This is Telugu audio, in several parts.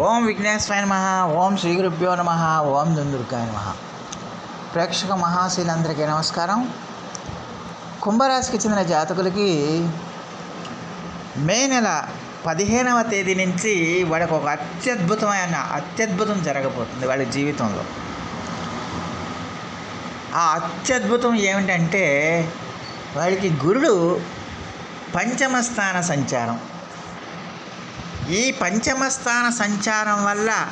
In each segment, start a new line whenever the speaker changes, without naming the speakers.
ఓం విఘ్నేశ్వరాయ నమ ఓం శ్రీ గురుభ్యో నమ ఓం దుందుర్గాయ నమ. ప్రేక్షక మహాశీలందరికీ నమస్కారం. కుంభరాశికి చెందిన జాతకులకి మే నెల పదిహేనవ తేదీ నుంచి వాళ్ళకు ఒక అత్యద్భుతమైన అత్యద్భుతం జరగబోతుంది వాళ్ళ జీవితంలో. ఆ అత్యద్భుతం ఏమిటంటే వాళ్ళకి గురుడు పంచమ స్థాన సంచారం. ఈ పంచమ స్థాన సంచారం వల్ల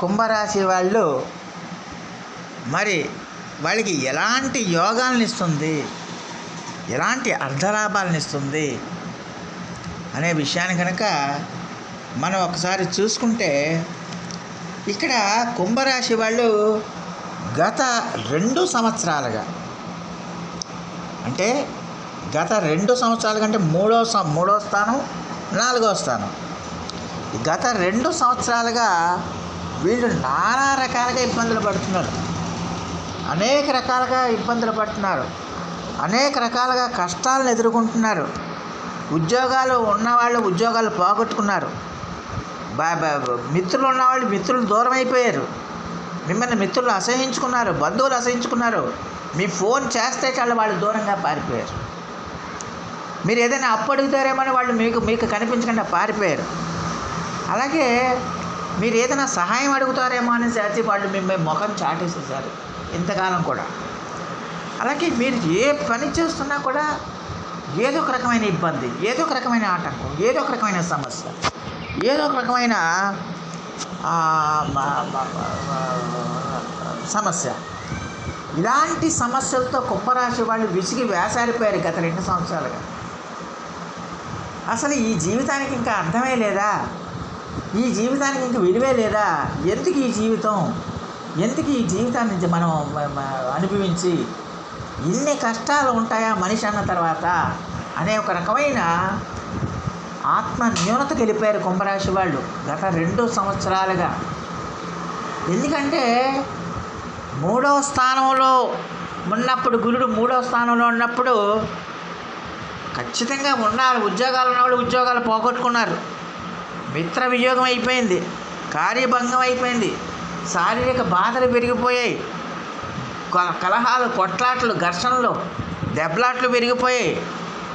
కుంభరాశి వాళ్ళు మరి వాళ్ళకి ఎలాంటి యోగాలను ఇస్తుంది? ఎలాంటి అర్ధలాభాలను ఇస్తుంది? అనే విషయాన్ని కనుక మనం ఒకసారి చూసుకుంటే ఇక్కడ కుంభరాశి వాళ్ళు గత రెండు సంవత్సరాలుగా అంటే గత రెండు సంవత్సరాలుగా కంటే మూడో మూడో స్థానం నాలుగో స్థానం. గత రెండు సంవత్సరాలుగా వీళ్ళు నానా రకాలుగా ఇబ్బందులు పడుతున్నారు. అనేక రకాలుగా ఇబ్బందులు పడుతున్నారు. అనేక రకాలుగా కష్టాలను ఎదుర్కొంటున్నారు. ఉద్యోగాలు ఉన్నవాళ్ళు ఉద్యోగాలు పోగొట్టుకున్నారు. మిత్రులు ఉన్నవాళ్ళు మిత్రులు దూరం అయిపోయారు. మిమ్మల్ని మిత్రులు అసహించుకున్నారు బంధువులు అసహించుకున్నారు. మీ ఫోన్ చేస్తే చాలా వాళ్ళు దూరంగా పారిపోయారు. మీరు ఏదైనా అప్పు అడుగుతారేమని వాళ్ళు మీకు మీకు కనిపించకుండా పారిపోయారు. అలాగే మీరు ఏదైనా సహాయం అడుగుతారేమో అని చేసి వాళ్ళు మిమ్మల్ని ముఖం చాటేసేసారు ఇంతకాలం కూడా. అలాగే మీరు ఏ పని చేస్తున్నా కూడా ఏదో ఒక రకమైన ఇబ్బంది ఏదో ఒక రకమైన ఆటంకం ఏదో ఒక రకమైన సమస్య ఏదో ఒక రకమైన సమస్య. ఇలాంటి సమస్యలతో కుంభరాశి వాళ్ళు విసిగి వేసారిపోయారు గత రెండు సంవత్సరాలుగా. అసలు ఈ జీవితానికి ఇంకా అర్థమే లేదా? ఈ జీవితానికి ఇంక విలువే లేదా? ఎందుకు ఈ జీవితం? ఎందుకు ఈ జీవితాన్ని మనం అనుభవించి ఇన్ని కష్టాలు ఉంటాయా మనిషి అన్న తర్వాత? అనే ఒక రకమైన ఆత్మ న్యూనత వెళ్ళిపోయారు కుంభరాశి వాళ్ళు గత రెండు సంవత్సరాలుగా. ఎందుకంటే మూడవ స్థానంలో ఉన్నప్పుడు గురుడు మూడవ స్థానంలో ఉన్నప్పుడు ఖచ్చితంగా ఉన్నారు ఉద్యోగాలు ఉన్నవాళ్ళు ఉద్యోగాలు పోగొట్టుకున్నారు. మిత్ర వియోగం అయిపోయింది. కార్యభంగం అయిపోయింది. శారీరక బాధలు పెరిగిపోయాయి. కలహాలు కొట్లాట్లు ఘర్షణలు దెబ్బలాట్లు పెరిగిపోయాయి.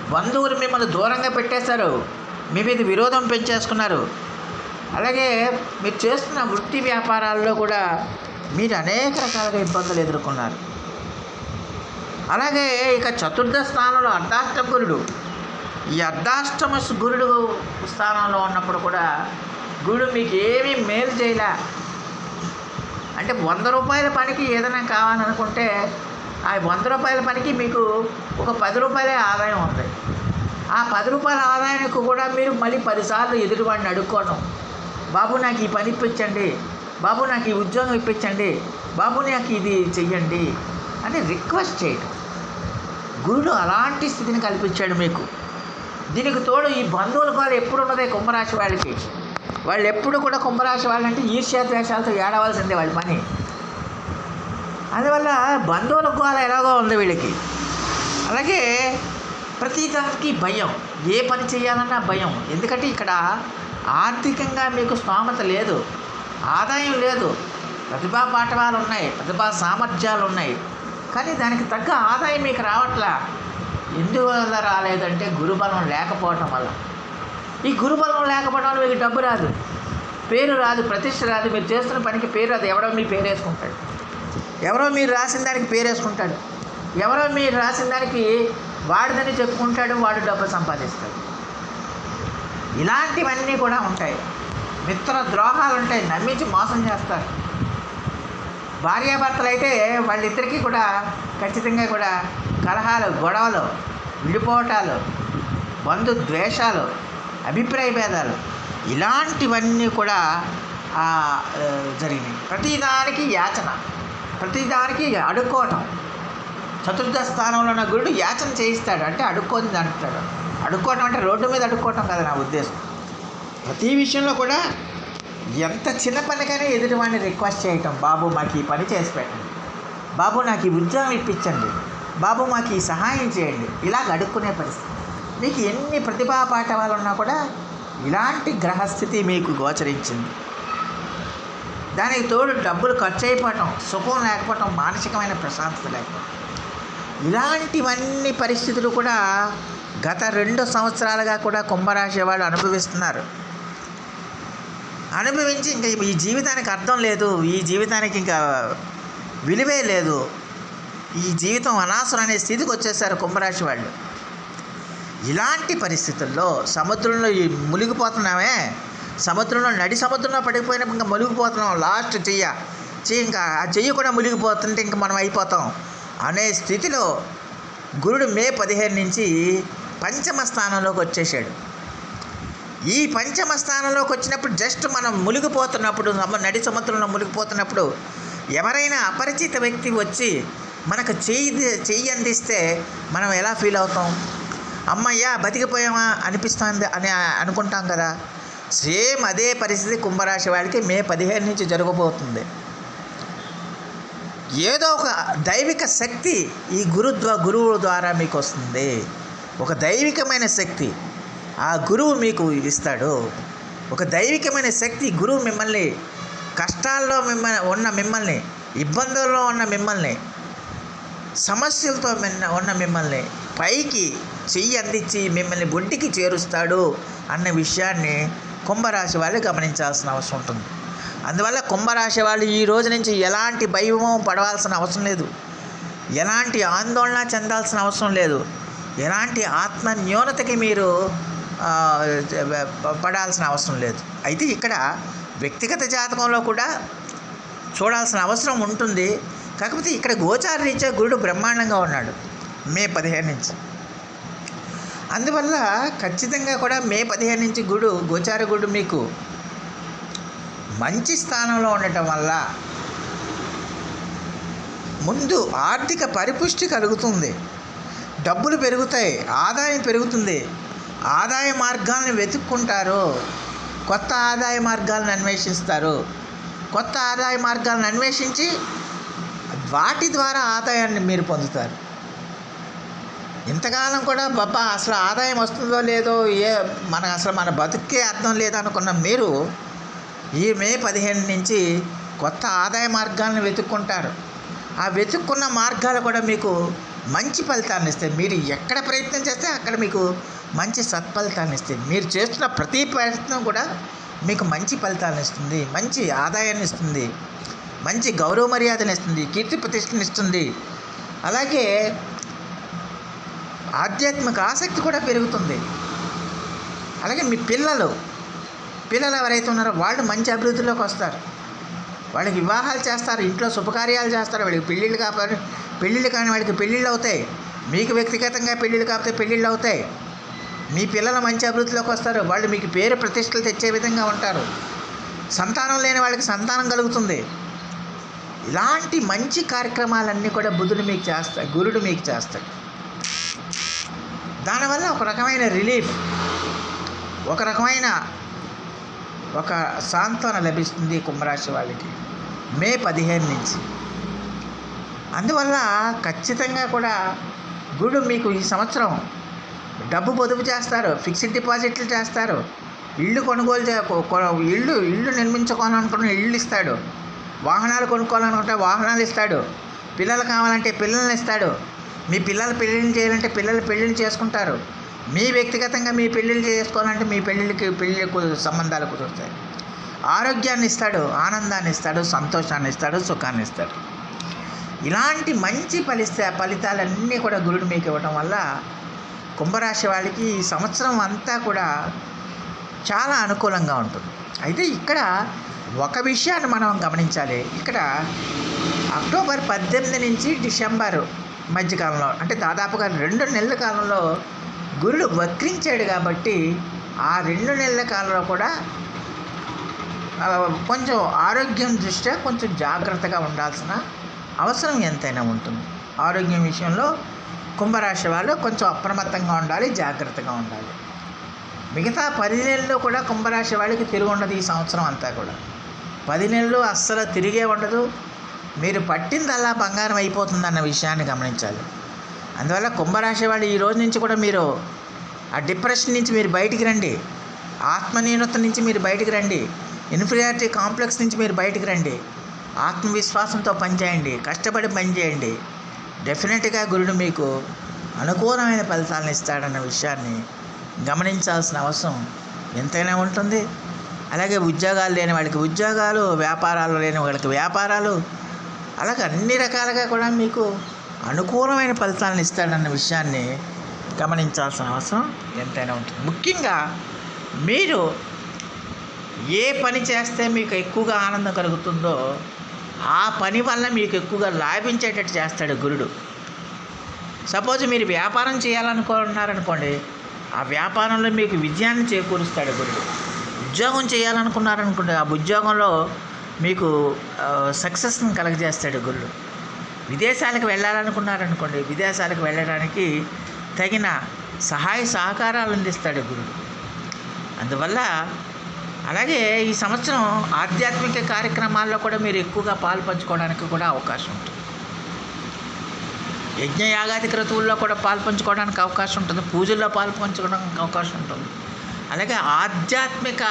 బంధువులు మిమ్మల్ని దూరంగా పెట్టేశారు. మీ మీద విరోధం పెంచేసుకున్నారు. అలాగే మీరు చేస్తున్న వృత్తి వ్యాపారాల్లో కూడా మీరు అనేక రకాలుగా ఇబ్బందులు ఎదుర్కొన్నారు. అలాగే ఇక చతుర్థ స్థానంలో అర్ధాష్ట గురుడు ఈ అర్ధాష్టమ గురుడు స్థానంలో ఉన్నప్పుడు కూడా గురుడు మీకు ఏమీ మేలు చేయలే. అంటే వంద రూపాయల పనికి ఏదైనా కావాలనుకుంటే ఆ వంద రూపాయల పనికి మీకు ఒక పది రూపాయలే ఆదాయం ఉంది. ఆ పది రూపాయల ఆదాయానికి కూడా మీరు మళ్ళీ పదిసార్లు ఎదుటివాడిని అడుక్కోవడం బాబు నాకు ఈ పని ఇప్పించండి. బాబు నాకు ఈ ఉద్యోగం ఇప్పించండి. బాబు నాకు ఇది చెయ్యండి అని రిక్వెస్ట్ చేయడం గురుడు అలాంటి స్థితిని కల్పించాడు మీకు. దీనికి తోడు ఈ బంధువుల గోల ఎప్పుడు ఉన్నదే కుంభరాశి వాళ్ళకి. వాళ్ళు ఎప్పుడు కూడా కుంభరాశి వాళ్ళంటే ఈర్ష్యాద్వేషాలతో ఏడవలసిందే వాళ్ళ పని. అందువల్ల బంధువుల గోల ఎలాగో ఉంది వీళ్ళకి. అలాగే ప్రతి దానికి భయం. ఏ పని చేయాలన్నా భయం. ఎందుకంటే ఇక్కడ ఆర్థికంగా మీకు స్తోమత లేదు. ఆదాయం లేదు. ప్రతిభా పాఠవాలు ఉన్నాయి. ప్రతిభా సామర్థ్యాలు ఉన్నాయి. కానీ దానికి తగ్గ ఆదాయం మీకు రావట్లా. ఎందువల్ల రాలేదంటే గురుబలం లేకపోవటం వల్ల. ఈ గురుబలం లేకపోవడం వల్ల మీకు డబ్బు రాదు. పేరు రాదు ప్రతిష్ట రాదు మీరు చేస్తున్న పనికి పేరు రాదు. ఎవడో మీ పేరు వేసుకుంటాడు. ఎవరో మీరు రాసిన దానికి పేరు వేసుకుంటాడు. ఎవరో మీరు రాసిన దానికి వాడిదని చెప్పుకుంటాడు వాడు డబ్బు సంపాదిస్తాడు. ఇలాంటివన్నీ కూడా ఉంటాయి. మిత్ర ద్రోహాలు ఉంటాయి. నమ్మించి మోసం చేస్తారు. భార్యాభర్తలు అయితే వాళ్ళిద్దరికీ కూడా ఖచ్చితంగా కూడా కలహాలు గొడవలు విడిపోవటాలు బంధు ద్వేషాలు అభిప్రాయ భేదాలు ఇలాంటివన్నీ కూడా జరిగినాయి. ప్రతిదానికి యాచన ప్రతిదానికి అడుక్కోవటం. చతుర్థ స్థానంలో ఉన్న గురుడు యాచన చేయిస్తాడు. అంటే అడుక్కోని అంటాడు. అడుక్కోవటం అంటే రోడ్డు మీద అడుక్కోవటం కదా నా ఉద్దేశం. ప్రతి విషయంలో కూడా ఎంత చిన్న పనికైనా ఎదుటివాడిని రిక్వెస్ట్ చేయటం. బాబు మాకు ఈ పని చేసి పెట్టండి. బాబు నాకు ఈ ఉద్యోగం ఇప్పించండి. బాబు మాకు ఈ సహాయం చేయండి. ఇలాగ అడుక్కునే పరిస్థితి. మీకు ఎన్ని ప్రతిభా పాఠవాలు ఉన్నా కూడా ఇలాంటి గ్రహస్థితి మీకు గోచరించింది. దానికి తోడు డబ్బులు ఖర్చు అయిపోవటం సుఖం లేకపోవటం మానసికమైన ప్రశాంతత లేకపోవటం. ఇలాంటివన్నీ పరిస్థితులు కూడా గత రెండు సంవత్సరాలుగా కూడా కుంభరాశి వాళ్ళు అనుభవిస్తున్నారు. అనుభవించి ఇంకా ఈ జీవితానికి అర్థం లేదు. ఈ జీవితానికి ఇంకా విలువే లేదు. ఈ జీవితం అనవసరం అనే స్థితికి వచ్చేసారు కుంభరాశి వాళ్ళు. ఇలాంటి పరిస్థితుల్లో సముద్రంలో ఈ మునిగిపోతున్నామే. సముద్రంలో నడి సముద్రంలో పడిపోయినప్పుడు ఇంకా మునిగిపోతున్నాం. లాస్ట్ చెయ్య. చెయ్యి ఇంకా ఆ చెయ్యి కూడా మునిగిపోతుంటే ఇంక మనం అయిపోతాం అనే స్థితిలో గురుడు మే పదిహేను నుంచి పంచమ స్థానంలోకి వచ్చేసాడు. ఈ పంచమ స్థానంలోకి వచ్చినప్పుడు జస్ట్ మనం మునిగిపోతున్నప్పుడు సమ- నడి సముద్రంలో మునిగిపోతున్నప్పుడు ఎవరైనా అపరిచిత వ్యక్తి వచ్చి మనకు చెయ్యి చెయ్యి అందిస్తే మనం ఎలా ఫీల్ అవుతాం? అమ్మయ్యా బతికిపోయామా అనిపిస్తుంది అని అనుకుంటాం కదా. సేమ్ అదే పరిస్థితి కుంభరాశి వాడికి మే పదిహేను నుంచి జరగబోతుంది. ఏదో ఒక దైవిక శక్తి ఈ గురుద్వా గురువు ద్వారా మీకు వస్తుంది. ఒక దైవికమైన శక్తి. ఆ గురువు మీకు ఇస్తాడు. ఒక దైవికమైన శక్తి గురువు మిమ్మల్ని కష్టాల్లో మిమ్మల్ని ఉన్న మిమ్మల్ని ఇబ్బందుల్లో ఉన్న మిమ్మల్ని సమస్యలతో మిన్న- ఉన్న మిమ్మల్ని పైకి చెయ్యి అందించి మిమ్మల్ని ఒంటికి చేరుస్తాడు అన్న విషయాన్ని కుంభరాశి వాళ్ళు గమనించాల్సిన అవసరం ఉంటుంది. అందువల్ల కుంభరాశి వాళ్ళు ఈ రోజు నుంచి ఎలాంటి భయమో పడవలసిన అవసరం లేదు. ఎలాంటి ఆందోళన చెందాల్సిన అవసరం లేదు. ఎలాంటి ఆత్మ న్యూనతకి మీరు పడాల్సిన అవసరం లేదు. అయితే ఇక్కడ వ్యక్తిగత జాతకంలో కూడా చూడాల్సిన అవసరం ఉంటుంది. కాకపోతే ఇక్కడ గోచార రీత్యా గురుడు బ్రహ్మాండంగా ఉన్నాడు మే పదిహేను నుంచి. అందువల్ల ఖచ్చితంగా కూడా మే పదిహేను నుంచి గుడు గోచార గుడు మీకు మంచి స్థానంలో ఉండటం వల్ల ముందు ఆర్థిక పరిపుష్టి కలుగుతుంది. డబ్బులు పెరుగుతాయి ఆదాయం పెరుగుతుంది. ఆదాయ మార్గాలను వెతుక్కుంటారు కొత్త ఆదాయ మార్గాలను అన్వేషిస్తారు. కొత్త ఆదాయ మార్గాలను అన్వేషించి వాటి ద్వారా ఆదాయాన్ని మీరు పొందుతారు. ఇంతకాలం కూడా బాబా అసలు ఆదాయం వస్తుందో లేదో ఏ మన అసలు మన బతుకే అర్థం లేదనుకున్న మీరు ఈ మే పదిహేను నుంచి కొత్త ఆదాయ మార్గాలను వెతుక్కుంటారు. ఆ వెతుక్కున్న మార్గాలు కూడా మీకు మంచి ఫలితాన్ని ఇస్తాయి మీరు ఎక్కడ ప్రయత్నం చేస్తే అక్కడ మీకు మంచి సత్ఫలితాన్ని ఇస్తాయి మీరు చేస్తున్న ప్రతి ప్రయత్నం కూడా మీకు మంచి ఫలితాన్ని ఇస్తుంది మంచి ఆదాయాన్ని ఇస్తుంది మంచి గౌరవ మర్యాదను ఇస్తుంది కీర్తి ప్రతిష్టని ఇస్తుంది. అలాగే ఆధ్యాత్మిక ఆసక్తి కూడా పెరుగుతుంది. అలాగే మీ పిల్లలు పిల్లలు ఎవరైతే ఉన్నారో వాళ్ళు మంచి అభివృద్ధిలోకి వస్తారు. వాళ్ళకి వివాహాలు చేస్తారు ఇంట్లో శుభకార్యాలు చేస్తారు వాళ్ళకి పెళ్ళిళ్ళు కాకపోతే పెళ్ళిళ్ళు కాని వాడికి పెళ్ళిళ్ళు అవుతాయి. మీకు వ్యక్తిగతంగా పెళ్ళిళ్ళు కాకపోతే పెళ్ళిళ్ళు అవుతాయి. మీ పిల్లలు మంచి అభివృద్ధిలోకి వస్తారు. వాళ్ళు మీకు పేరు ప్రతిష్టలు తెచ్చే విధంగా ఉంటారు. సంతానం లేని వాళ్ళకి సంతానం కలుగుతుంది. ఇలాంటి మంచి కార్యక్రమాలన్నీ కూడా బుధుడు మీకు చేస్తాడు గురుడు మీకు చేస్తాడు. దానివల్ల ఒక రకమైన రిలీఫ్ ఒక రకమైన ఒక సాంత్వన లభిస్తుంది కుంభరాశి వాళ్ళకి. మే పదిహేను నుంచి. అందువల్ల ఖచ్చితంగా కూడా గుడు మీకు ఈ సంవత్సరం డబ్బు పొదుపు చేస్తారు ఫిక్స్డ్ డిపాజిట్లు చేస్తారు ఇల్లు కొనుగోలు చే ఇల్లు ఇల్లు నిర్మించుకోవాలనుకున్న ఇల్లు ఇస్తాడు వాహనాలు కొనుక్కోవాలనుకుంటే వాహనాలు ఇస్తాడు పిల్లలు కావాలంటే పిల్లల్ని ఇస్తాడు మీ పిల్లలు పెళ్ళిళ్ళు చేయాలంటే పిల్లలు పెళ్ళిళ్ళు చేసుకుంటారు మీ వ్యక్తిగతంగా మీ పెళ్ళిళ్ళు చేసుకోవాలంటే మీ పెళ్ళిళ్ళకి పెళ్ళిళ్ళకు సంబంధాలు కుదురుతాయి. ఆరోగ్యాన్ని ఇస్తాడు ఆనందాన్ని ఇస్తాడు సంతోషాన్ని ఇస్తాడు సుఖాన్ని ఇస్తాడు. ఇలాంటి మంచి ఫలిత ఫలితాలన్నీ కూడా గురుడు మీకు ఇవ్వటం వల్ల కుంభరాశి వాళ్ళకి ఈ సంవత్సరం అంతా కూడా చాలా అనుకూలంగా ఉంటుంది. అయితే ఇక్కడ ఒక విషయాన్ని మనం గమనించాలి. ఇక్కడ అక్టోబర్ పద్దెనిమిది నుంచి డిసెంబర్ మధ్యకాలంలో అంటే దాదాపుగా రెండు నెలల కాలంలో గురుడు వక్రించాడు కాబట్టి ఆ రెండు నెలల కాలంలో కూడా కొంచెం ఆరోగ్యం దృష్ట్యా కొంచెం జాగ్రత్తగా ఉండాల్సిన అవసరం ఎంతైనా ఉంటుంది. ఆరోగ్యం విషయంలో కుంభరాశి వాళ్ళు కొంచెం అప్రమత్తంగా ఉండాలి జాగ్రత్తగా ఉండాలి. మిగతా పది నెలల్లో కూడా కుంభరాశి వాళ్ళకి తిరిగి ఉండదు ఈ సంవత్సరం అంతా కూడా. పది నెలలు అస్సలు తిరిగే ఉండదు. మీరు పట్టిందల్లా బంగారం అయిపోతుందన్న విషయాన్ని గమనించాలి. అందువల్ల కుంభరాశి వాళ్ళు ఈ రోజు నుంచి కూడా మీరు ఆ డిప్రెషన్ నుంచి మీరు బయటికి రండి. ఆత్మన్యూనత నుంచి మీరు బయటికి రండి. ఇన్ఫీరియారిటీ కాంప్లెక్స్ నుంచి మీరు బయటికి రండి. ఆత్మవిశ్వాసంతో పనిచేయండి కష్టపడి పనిచేయండి. డెఫినెట్గా గురుడు మీకు అనుకూలమైన ఫలితాలను ఇస్తాడన్న విషయాన్ని గమనించాల్సిన అవసరం ఎంతైనా ఉంటుంది. అలాగే ఉద్యోగాలు లేని వాళ్ళకి ఉద్యోగాలు వ్యాపారాలు లేని వాళ్ళకి వ్యాపారాలు అలాగే అన్ని రకాలుగా కూడా మీకు అనుకూలమైన ఫలితాలను ఇస్తాడన్న విషయాన్ని గమనించాల్సిన అవసరం ఎంతైనా ఉంటుంది. ముఖ్యంగా మీరు ఏ పని చేస్తే మీకు ఎక్కువగా ఆనందం కలుగుతుందో ఆ పని వల్ల మీకు ఎక్కువగా లాభించేటట్టు చేస్తాడు గురుడు. సపోజ్ మీరు వ్యాపారం చేయాలనుకున్నారనుకోండి ఆ వ్యాపారంలో మీకు విజయాన్ని చేకూరుస్తాడు గురుడు. ఉద్యోగం చేయాలనుకున్నారనుకోండి ఆ ఉద్యోగంలో మీకు సక్సెస్ని కలగజేస్తాడు గురుడు. విదేశాలకు వెళ్ళాలనుకున్నారనుకోండి విదేశాలకు వెళ్ళడానికి తగిన సహాయ సహకారాలు అందిస్తాడు గురుడు. అందువల్ల అలాగే ఈ సంవత్సరం ఆధ్యాత్మిక కార్యక్రమాల్లో కూడా మీరు ఎక్కువగా పాలు పంచుకోవడానికి కూడా అవకాశం ఉంటుంది. యజ్ఞయాగాది క్రతువుల్లో కూడా పాలు పంచుకోవడానికి అవకాశం ఉంటుంది. పూజల్లో పాలు పంచుకోవడానికి అవకాశం ఉంటుంది. అలాగే ఆధ్యాత్మిక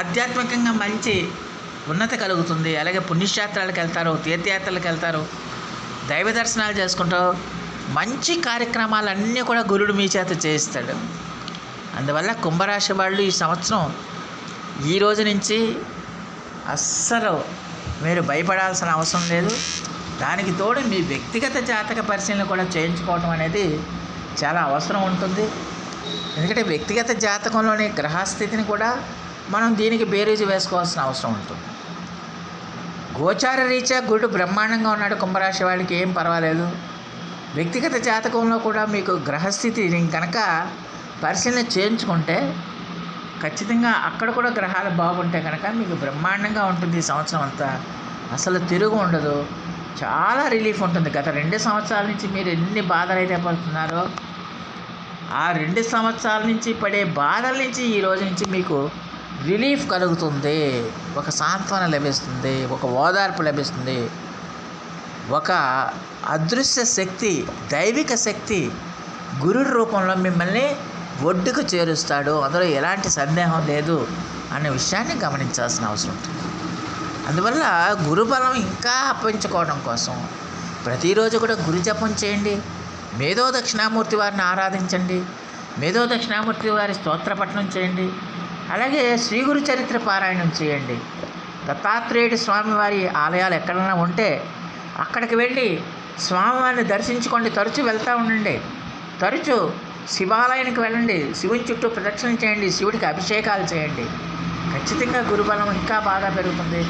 ఆధ్యాత్మికంగా మంచి ఉన్నత కలుగుతుంది. అలాగే పుణ్యక్షేత్రాలకు వెళ్తారు తీర్థయాత్రలకు వెళ్తారు దైవ దర్శనాలు చేసుకుంటారు మంచి కార్యక్రమాలన్నీ కూడా గురుడు మీ చేత చేయిస్తాడు. అందువల్ల కుంభరాశి వాళ్ళు ఈ సంవత్సరం ఈ రోజు నుంచి అస్సలు మీరు భయపడాల్సిన అవసరం లేదు. దానికి తోడు మీ వ్యక్తిగత జాతక పరిశీలన కూడా చేయించుకోవటం అనేది చాలా అవసరం ఉంటుంది. ఎందుకంటే వ్యక్తిగత జాతకంలోని గ్రహస్థితిని కూడా మనం దీనికి బేరీజు వేసుకోవాల్సిన అవసరం ఉంటుంది. గోచార రీత్యా గురుడు బ్రహ్మాండంగా ఉన్నాడు. కుంభరాశి వాడికి ఏం పర్వాలేదు. వ్యక్తిగత జాతకంలో కూడా మీకు గ్రహస్థితిని కనుక పరిశీలన చేయించుకుంటే ఖచ్చితంగా అక్కడ కూడా గ్రహాలు బాగుంటే కనుక మీకు బ్రహ్మాండంగా ఉంటుంది ఈ సంవత్సరం అంతా. అసలు తిరుగు ఉండదు. చాలా రిలీఫ్ ఉంటుంది. గత రెండు సంవత్సరాల నుంచి మీరు ఎన్ని బాధలు అయితే పడుతున్నారో ఆ రెండు సంవత్సరాల నుంచి పడే బాధల నుంచి ఈ రోజు నుంచి మీకు రిలీఫ్ కలుగుతుంది. ఒక సాంత్వన లభిస్తుంది. ఒక ఓదార్పు లభిస్తుంది. ఒక అదృశ్య శక్తి దైవిక శక్తి గురు రూపంలో మిమ్మల్ని ఒడ్డుకు చేరుస్తాడు అందులో ఎలాంటి సందేహం లేదు అనే విషయాన్ని గమనించాల్సిన అవసరం ఉంటుంది. అందువల్ల గురుబలం ఇంకా అప్పించుకోవడం కోసం ప్రతిరోజు కూడా గురు జపం చేయండి. మేధో దక్షిణామూర్తి వారిని ఆరాధించండి. మేధో దక్షిణామూర్తి వారి స్తోత్రపట్నం చేయండి. అలాగే శ్రీ గురు చరిత్ర పారాయణం చేయండి. దత్తాత్రేయుడి స్వామివారి ఆలయాలు ఎక్కడైనా ఉంటే అక్కడికి వెళ్ళి స్వామివారిని దర్శించుకోండి. తరచూ వెళ్తూ ఉండండి. తరచూ శివాలయానికి వెళ్ళండి. శివుని చుట్టూ ప్రదక్షిణ చేయండి. శివుడికి అభిషేకాలు చేయండి. ఖచ్చితంగా గురుబలం ఇంకా బాగా పెరుగుతుంది.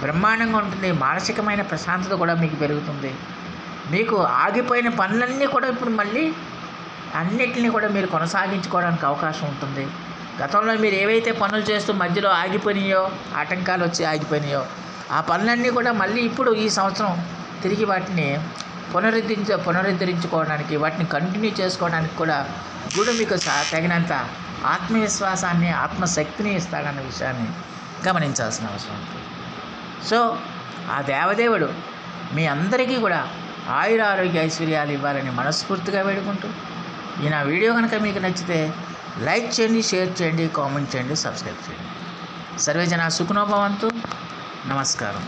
బ్రహ్మాండంగా ఉంటుంది. మానసికమైన ప్రశాంతత కూడా మీకు పెరుగుతుంది. మీకు ఆగిపోయిన పనులన్నీ కూడా ఇప్పుడు మళ్ళీ అన్నిటిని కూడా మీరు కొనసాగించుకోవడానికి అవకాశం ఉంటుంది. గతంలో మీరు ఏవైతే పనులు చేస్తూ మధ్యలో ఆగిపోయినాయో ఆటంకాలు వచ్చి ఆగిపోయినాయో ఆ పనులన్నీ కూడా మళ్ళీ ఇప్పుడు ఈ సంవత్సరం తిరిగి వాటిని పునరుద్ధరించ పునరుద్ధరించుకోవడానికి వాటిని కంటిన్యూ చేసుకోవడానికి కూడా గుడు మీకు సా- తగినంత ఆత్మవిశ్వాసాన్ని ఆత్మశక్తిని ఇస్తాడన్న విషయాన్ని గమనించాల్సిన అవసరం ఉంటుంది సో ఆ దేవదేవుడు మీ అందరికీ కూడా ఆయుర ఆరోగ్య ఐశ్వర్యాలు ఇవ్వాలని మనస్ఫూర్తిగా వేడుకుంటూ ఈ నా వీడియో కనుక మీకు నచ్చితే లైక్ చేయండి షేర్ చేయండి కామెంట్ చేయండి సబ్స్క్రైబ్ చేయండి. సర్వేజన సుఖనోభవంతు నమస్కారం.